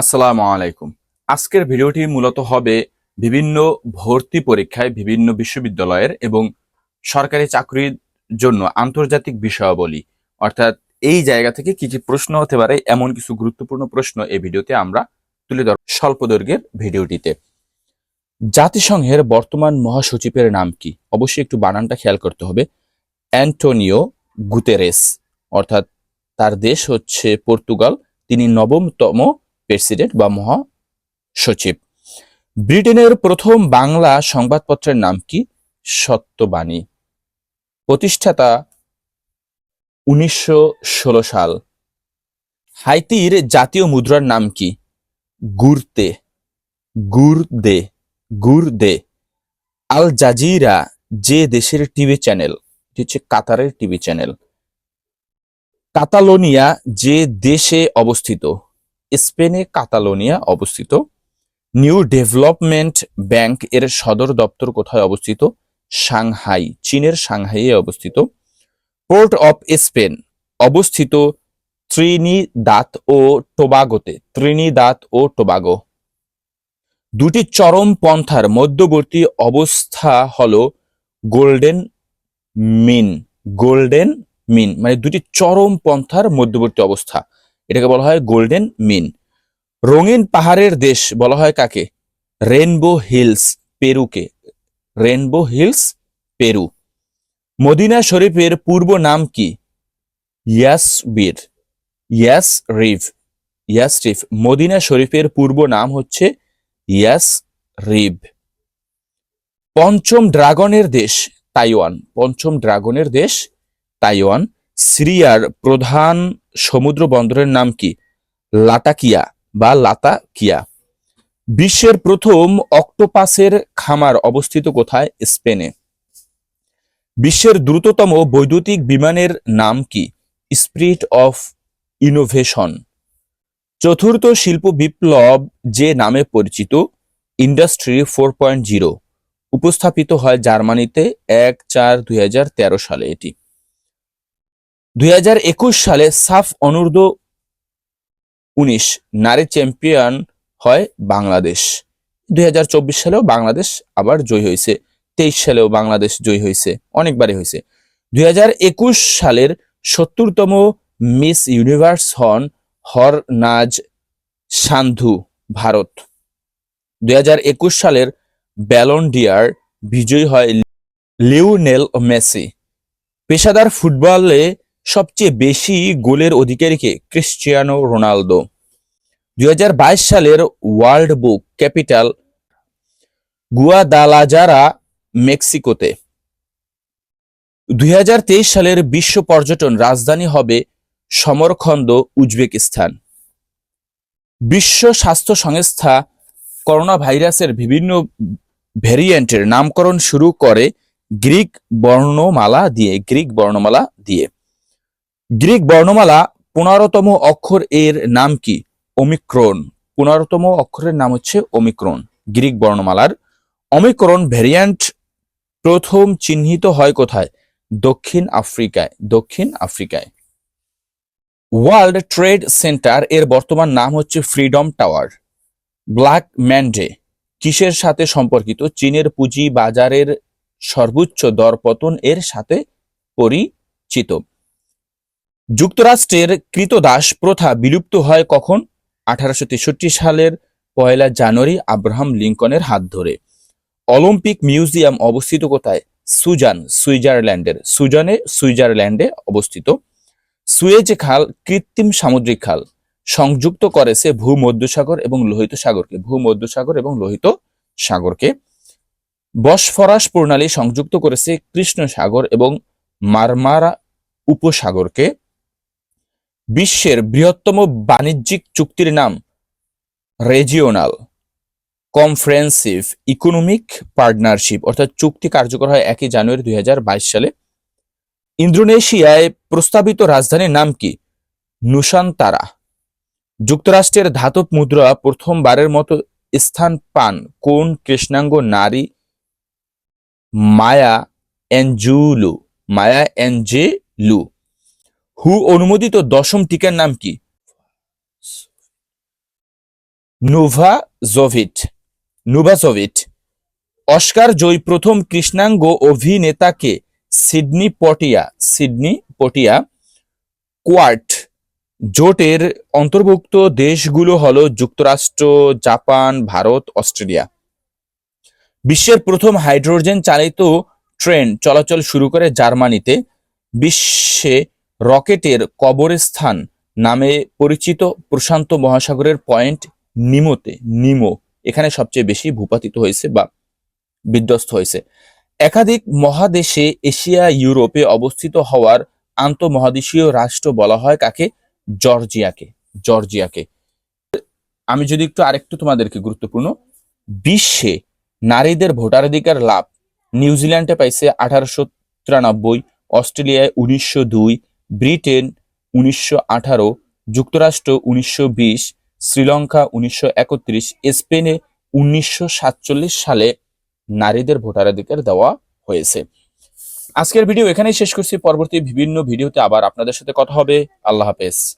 আসসালামু আলাইকুম। আজকের ভিডিওটি মূলত হবে বিভিন্ন ভর্তি পরীক্ষায় বিভিন্ন বিশ্ববিদ্যালয়ের এবং সরকারি চাকরির জন্য আন্তর্জাতিক বিষয়াবলী। অর্থাৎ এই জায়গা থেকে কি কি প্রশ্ন হতে পারে, এমন কিছু গুরুত্বপূর্ণ প্রশ্ন এই ভিডিওতে আমরা তুলে ধর স্বল্প দৈর্ঘ্যের ভিডিওটিতে। জাতিসংঘের বর্তমান মহাসচিবের নাম কি? অবশ্যই একটু বানানটা খেয়াল করতে হবে। অ্যান্টোনিও গুতেরেস, অর্থাৎ তার দেশ হচ্ছে পর্তুগাল। তিনি নবমতম প্রেসিডেন্ট বা মহাসচিব ব্রিটেনের প্রথম বাংলা সংবাদপত্রের নাম কি? সত্যবাণী। প্রতিষ্ঠাতা উনিশশো ষোলো সাল। হাইতির জাতীয় মুদ্রার নাম কি? গুরতে। গুরদে। গুরদে। আল জাজিরা যে দেশের টিভি চ্যানেল, এটি হচ্ছে কাতারের টিভি চ্যানেল। কাতালোনিয়া যে দেশে অবস্থিত। স্পেনে কাতালোনিয়া অবস্থিত। নিউ ডেভেলপমেন্ট ব্যাংক এর সদর দপ্তর কোথায় অবস্থিত? সাংহাই, চীনের সাংহাইয়ে অবস্থিত। পোর্ট অফ স্পেন অবস্থিত ত্রিনিদাত ও টোবাগোতে। ত্রিনিদাত ও টোবাগো। দুটি চরম পন্থার মধ্যবর্তী অবস্থা হল গোল্ডেন মিন। গোল্ডেন মিন মানে দুটি চরম পন্থার মধ্যবর্তী অবস্থা। এটাকে বলা হয় গোল্ডেন মিন। রঙিন পাহাড়ের দেশ বলা হয় কাকে? Rainbow hills, পেরুকে। Rainbow hills, Peru. Medina শরীফের পূর্ব নাম কি? ইয়াস ইয়াসবির। ইয়াস রিভ ইয়াস রিফ মদিনা শরীফের পূর্ব নাম হচ্ছে ইয়াস রিভ পঞ্চম ড্রাগনের দেশ তাইওয়ান। পঞ্চম ড্রাগনের দেশ তাইওয়ান। সিরিয়ার প্রধান সমুদ্র বন্দরের নাম কি? লাটাকিয়া বা লাতাকিয়া। বিশ্বের প্রথম অক্টোপাসের খামার অবস্থিত কোথায়? স্পেনে। বিশ্বের দ্রুততম বৈদ্যুতিক বিমানের নাম কি? Spirit of innovation. চতুর্থ শিল্প বিপ্লব যে নামে পরিচিত? Industry four point zero. উপস্থাপিত হয় জার্মানিতে এক চার দুই সালে এটি। দুই হাজার একুশ সালে সাফ অনূর্ধ্ব উনিশ নারী চ্যাম্পিয়ন হয় বাংলাদেশ। দু হাজার চব্বিশ সালেও বাংলাদেশ আবার জয়ী হয়েছে। তেইশ সালেও বাংলাদেশ জয়ী হয়েছে। অনেকবারই হয়েছে। দুই হাজার একুশ সালের সত্তরতম মিস ইউনিভার্স হন হরনাজ সান্ধু, ভারত। দুই হাজার একুশ সালের ব্যালন ডিয়ার বিজয়ী হয় লিওনেল মেসি। পেশাদার ফুটবলে সবচেয়ে বেশি গোলের অধিকারীকে ক্রিশ্চিয়ানো রোনালদো। দুই হাজার বাইশ সালের ওয়ার্ল্ড বুক ক্যাপিটাল গুয়াদালাজারা, মেক্সিকোতে। দুই হাজার তেইশ সালের বিশ্ব পর্যটন রাজধানী হবে সমরখন্দ, উজবেকিস্তান। বিশ্ব স্বাস্থ্য সংস্থা করোনা ভাইরাসের বিভিন্ন ভ্যারিয়েন্টের নামকরণ শুরু করে গ্রিক বর্ণমালা দিয়ে, গ্রিক বর্ণমালা দিয়ে। গ্রিক বর্ণমালা পনেরোতম অক্ষর এর নাম কি? ওমিক্রন। পনেরোতম অক্ষরের নাম হচ্ছে ওমিক্রন। গ্রিক বর্ণমালার অমিক্রন ভ্যারিয়েন্ট প্রথম চিহ্নিত হয় কোথায়? দক্ষিণ আফ্রিকায়। দক্ষিণ আফ্রিকায়। ওয়ার্ল্ড ট্রেড সেন্টার এর বর্তমান নাম হচ্ছে ফ্রিডম টাওয়ার। ব্ল্যাক ম্যান্ডে কিসের সাথে সম্পর্কিত? চীনের পুঁজি বাজারের সর্বোচ্চ দরপতন এর সাথে পরিচিত। যুক্তরাষ্ট্রের কৃতদাস প্রথা বিলুপ্ত হয় কখন? আঠারোশো তেষট্টি সালের পয়লা জানুয়ারি আব্রাহাম লিঙ্কনের হাত ধরে। অলিম্পিক মিউজিয়াম অবস্থিত কোথায়? সুজান সুইজারল্যান্ডের। সুজানে সুইজারল্যান্ডে অবস্থিত। সুয়েজ খাল কৃত্রিম সামুদ্রিক খাল। সংযুক্ত করেছে ভূমধ্যসাগর এবং লোহিত সাগরকে। ভূমধ্যসাগর এবং লোহিত সাগরকে। বসফরাস প্রণালী সংযুক্ত করেছে কৃষ্ণ সাগর এবং মারমারা উপসাগরকে বিশ্বের বৃহত্তম বাণিজ্যিক চুক্তির নাম রেজিওনাল কনফারেন্সিভ ইকোনমিক পার্টনারশিপ অর্থাৎ চুক্তি কার্যকর হয় একই জানুয়ারি দুই হাজার বাইশ সালে। ইন্দোনেশিয়ায় প্রস্তাবিত রাজধানীর নাম কি? নুসান্তারা। যুক্তরাষ্ট্রের ধাতব মুদ্রা প্রথমবারের মতো স্থান পান কোন কৃষ্ণাঙ্গ নারী মায়া এনজুলু মায়া এনজেলু হু অনুমোদিত দশম টিকার নাম কি? নুভাজোভিট নুভাজোভিট অস্কার জয়ী প্রথম কৃষ্ণাঙ্গ অভিনেতাকে Sidney Poitier Sidney Poitier quart. জোটের অন্তর্ভুক্ত দেশগুলো হলো যুক্তরাষ্ট্র, জাপান, ভারত, অস্ট্রেলিয়া। বিশ্বের প্রথম হাইড্রোজেন চালিত ট্রেন চলাচল শুরু করে জার্মানিতে। বিশ্বে রকেটের কবরস্থান নামে পরিচিত প্রশান্ত মহাসাগরের পয়েন্ট নিমোতে, নিমো, এখানে সবচেয়ে বেশি ভূপাতিত হয়েছে বা বিধ্বস্ত হয়েছে। একাধিক মহাদেশে এশিয়া, ইউরোপে অবস্থিত হওয়ার আন্তঃমহাদেশীয় রাষ্ট্র বলা হয় কাকে? জর্জিয়াকে জর্জিয়াকে। আমি যদি একটু আরেকটু তোমাদেরকে গুরুত্বপূর্ণ, বিশ্বে নারীদের ভোটাধিকার লাভ নিউজিল্যান্ডে পাইছে আঠারোশো তিরানব্বই, অস্ট্রেলিয়ায় উনিশশো দুই ব্রিটেন উনিশশো আঠারো, যুক্তরাষ্ট্র উনিশশো বিশ, শ্রীলঙ্কা উনিশশো একত্রিশ, স্পেনে উনিশশো সাতচল্লিশ সালে নারীদের ভোটাধিকার দেওয়া হয়েছে। আজকের ভিডিও এখানেই শেষ করছি। পরবর্তী বিভিন্ন ভিডিওতে আবার আপনাদের সাথে কথা হবে। আল্লাহ হাফেজ।